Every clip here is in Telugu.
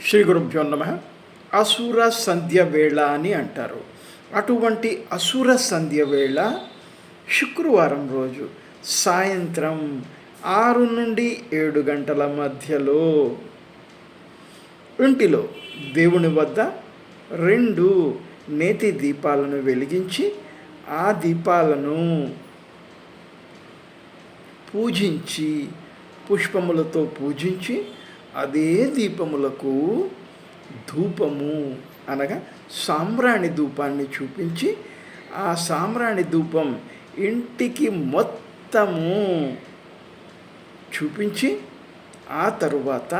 శ్రీ గురుభ్యో నమ. అసుర సంధ్య వేళ అని అంటారు. అటువంటి అసుర సంధ్య వేళ శుక్రవారం రోజు సాయంత్రం ఆరు నుండి ఏడు గంటల మధ్యలో ఇంటిలో దేవుని వద్ద రెండు నేతి దీపాలను వెలిగించి ఆ దీపాలను పూజించి పుష్పములతో పూజించి అదే దీపములకు ధూపము అనగా సాంబ్రాణి ధూపాన్ని చూపించి ఆ సాంబ్రాణి ధూపం ఇంటికి మొత్తము చూపించి ఆ తరువాత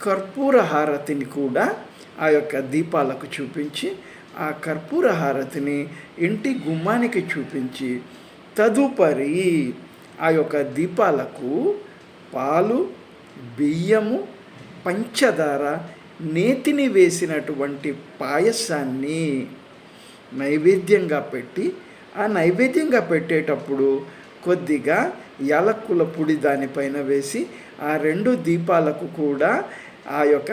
కర్పూర హారతిని కూడా ఆ యొక్క దీపాలకు చూపించి ఆ కర్పూర హారతిని ఇంటి గుమ్మానికి చూపించి తదుపరి ఆ యొక్క దీపాలకు పాలు బియ్యము పంచదార నేతిని వేసినటువంటి పాయసాన్ని నైవేద్యంగా పెట్టి ఆ నైవేద్యంగా పెట్టేటప్పుడు కొద్దిగా యాలక్కుల పొడి దానిపైన వేసి ఆ రెండు దీపాలకు కూడా ఆ యొక్క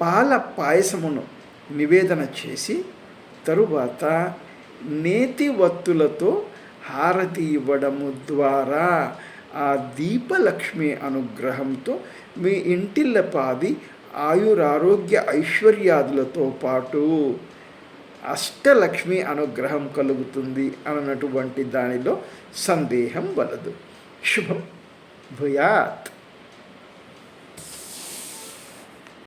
పాల పాయసమును నివేదన చేసి తరువాత నేతి వత్తులతో హారతి ఇవ్వడము ద్వారా ఆ దీపలక్ష్మి అనుగ్రహంతో మీ ఇంటిల్లపాది ఆయురారోగ్య ఐశ్వర్యాదులతో పాటు అష్టలక్ష్మి అనుగ్రహం కలుగుతుంది అన్నటువంటి దానిలో సందేహం వలదు. శుభం. భూయాత్.